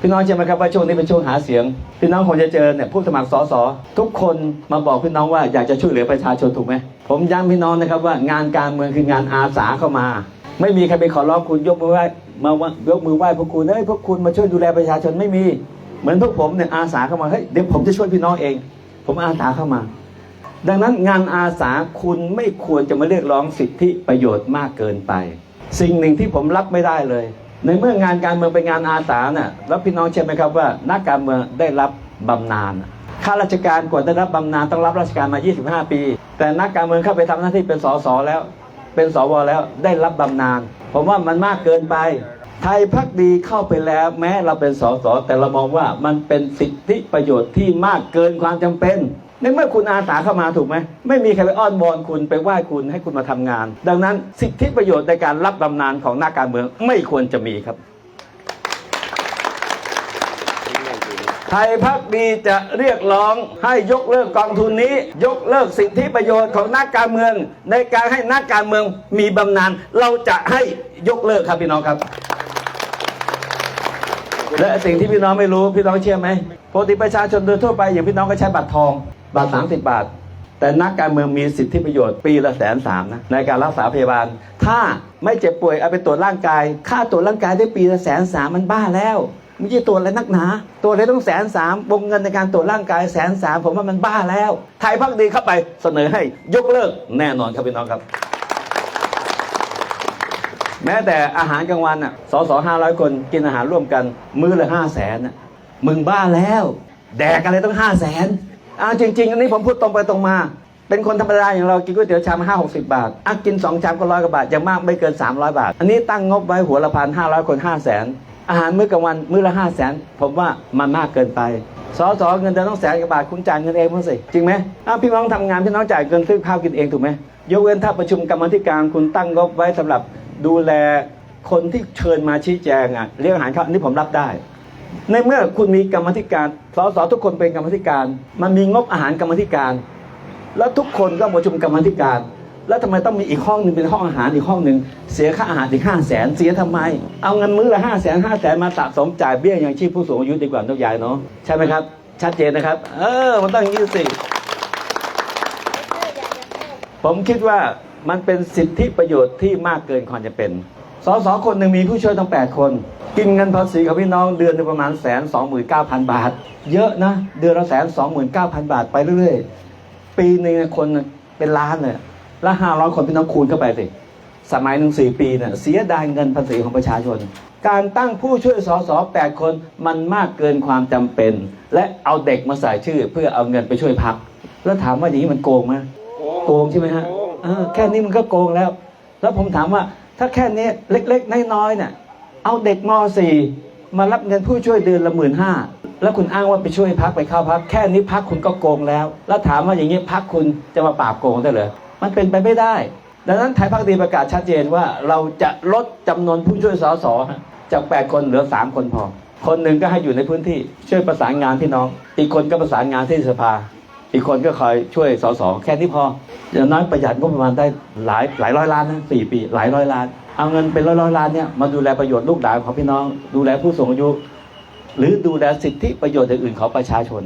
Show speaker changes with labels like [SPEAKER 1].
[SPEAKER 1] พี่น้องเชื่อไหมครับว่าช่วงนี้เป็นช่วงหาเสียง พี่น้องคงจะเจอเนี่ยผู้สมัครสสทุกคนมาบอกพี่น้องว่าอยากจะช่วยเหลือประชาชนถูกไหมผมย้ำพี่น้องนะครับว่างานการเมืองคืองานอาสาเข้ามา ไม่มีใครไปขอร้องคุณยกมือไหว้มาว่ายกมือไหว้พวกคุณเฮ้ยพวกคุณมาช่วยดูแลประชาชนไม่มี เหมือนพวกผมเนี่ยอาสาเข้ามาเฮ้ยเดี๋ยวผมจะช่วยพี่น้องเอง ผมอาสาเข้ามา ดังนั้นงานอาสาคุณไม่ควรจะมาเรียกร้องสิทธิประโยชน์มากเกินไป สิ่งหนึ่งที่ผมรับไม่ได้เลย ในเมื่องานการเมืองเป็นงานอาสาน่ะแล้วพี่น้องเชื่อไหมครับว่านักการเมืองได้รับบำนาญข้าราชการกว่าได้รับบำนาญต้องรับราชการมา 25 ปี แต่นักการเมืองเข้าไปทำหน้าที่เป็นสสแล้ว เป็นสวแล้วได้รับบำนาญผมว่ามันมากเกินไป ไทยพักดีเข้าไปแล้ว แม้เราเป็นสสแต่เรามองว่ามันเป็นสิทธิประโยชน์ที่มากเกินความจำเป็น ในเมื่อคุณอาสาเข้ามาถูกไหมไม่มีใครไปอ้อนวอนคุณไปไหว้คุณให้คุณมาทำงาน ดังนั้นสิทธิประโยชน์ในการรับบำนาญของนักการเมืองไม่ควรจะมีครับ ไทยพักดีจะเรียกร้องให้ยกเลิกกองทุนนี้ ยกเลิกสิทธิประโยชน์ของนักการเมือง ในการให้นักการเมืองมีบำนาญเราจะให้ยกเลิกครับพี่น้องครับและสิ่งที่พี่น้องไม่รู้พี่น้องเชื่อไหมปกติประชาชนโดยทั่วไปอย่างพี่น้องก็ใช้บัตรทอง บาท30บบาท แต่นักการเมืองมีสิทธิประโยชน์ปีละแสนสามนะในการรักษาพยาบาล ถ้าไม่เจ็บป่วยเอาไปตรวจร่างกาย ค่าตรวจร่างกายได้ปีละแสนสามมันบ้าแล้วไม่ใช่ตรวจอะไรนักหนาตรวจอะไรต้องแสนสามวงเงินในการตรวจร่างกายแสนสามผมว่ามันบ้าแล้ว ไทยพักดีเข้าไปเสนอให้ยกเลิกแน่นอนครับพี่น้องครับ แม้แต่อาหารกลางวันอะสสห้าร้อยคนกินอาหารร่วมกัน มื้อละห้าแสนอะมึงบ้าแล้ว แดกอะไรต้องห้าแสน อ้าจริง ๆ อันนี้ผมพูดตรงไปตรงมา เป็นคนธรรมดาอย่างเรากินก๋วยเตี๋ยวชามห้าหกสิบาทอะกินสองชามก็ร้อยกว่าบาทอย่างมากไม่เกิน300บาท อันนี้ตั้งงบไว้หัวละพันห้าร้อยคนห้าแสนอาหารมื้อกลางวันมื้อละห้าแสนผมว่ามันมากเกินไปสสเงินเดือนต้องแสนกว่าบาทคุณจ่ายเงินเองมั้งสิจริงไหมอ้าวพี่น้องทำงานพี่น้องจ่ายเงินซื้อข้าวกินเองถูกไหมยกเว้นถ้าประชุมกรรมธิการคุณตั้งงบไว้สำหรับดูแลคนที่เชิญมาชี้แจงอะเรียกอาหารเขาอันนี้ผมรับได้ ในเมื่อคุณมีกรรมธิการสสทุกคนเป็นกรรมธิการ มันมีงบอาหารกรรมธิการ แล้วทุกคนก็ประชุมกรรมธิการ แล้วทำไมต้องมีอีกห้องหนึ่งเป็นห้องอาหารอีกห้องหนึ่งเสียค่าอาหารถึงห้าแสนเสียทำไม เอาเงินมื้อละห้าแสนห้าแสนมาสะสมจ่ายเบี้ยยังชีพผู้สูงอายุดีกว่าน้องยายเนาะใช่ไหมครับ ชัดเจนนะครับ เออมันต้องอย่างนี้สิผมคิดว่ามันเป็นสิทธิประโยชน์ที่มากเกินความจะเป็น สสคนหนึ่งมีผู้ช่วยตั้งแปดคน กินเงินภาษีของพี่น้องเดือนนึงประมาณแสนสองหมื่นเก้าพันบาท เยอะนะ เดือนละแสนสองหมื่นเก้าพันบาทไปเรื่อยๆ ปีหนึ่งคนเป็นล้านเลยล้วห้าร้อยคนพี่น้องคูณเข้าไปสิ สมัยหนึ่งสี่ปีเนี่ยเสียดายเงินภาษีของประชาชน การตั้งผู้ช่วยสสแปดคนมันมากเกินความจำเป็น และเอาเด็กมาใส่ชื่อ เพื่อเอาเงินไปช่วยพัก แล้วถามว่าอย่างนี้มันโกงไหมโกงใช่ไหมฮะแค่นี้มันก็โกงแล้ว แล้วผมถามว่า ถ้าแค่นี้เล็กๆ น้อยๆเนี่ยเอาเด็กม .4 มารับเงินผู้ช่วยเดือนละหมื่นห้าแล้วคุณอ้างว่าไปช่วยพักไปเข้าพัก แค่นี้พักคุณก็โกงแล้ว แล้วถามว่าอย่างนี้พักคุณจะมาปราบโกงได้เหรอมันเป็นไปไม่ได้ ดังนั้นไทยพักดีประกาศชัดเจนว่าเราจะลดจำนวนผู้ช่วยสสจาก 8 คนเหลือ 3 คนพอ คนหนึ่งก็ให้อยู่ในพื้นที่ช่วยประสานงานพี่น้อง อีกคนก็ประสานงานที่สภา อีกคนก็คอยช่วยสสแค่นี้พออย่างน้อยประหยัดงบประมาณได้หลายหลายร้อยล้านนะสี่ปีหลายร้อยล้าน เอาเงินเป็นร้อยร้อยล้านเนี่ยมาดูแลประโยชน์ลูกหลานของพี่น้อง ดูแลผู้สูงอายุ หรือดูแลสิทธิประโยชน์อื่นของประชาชน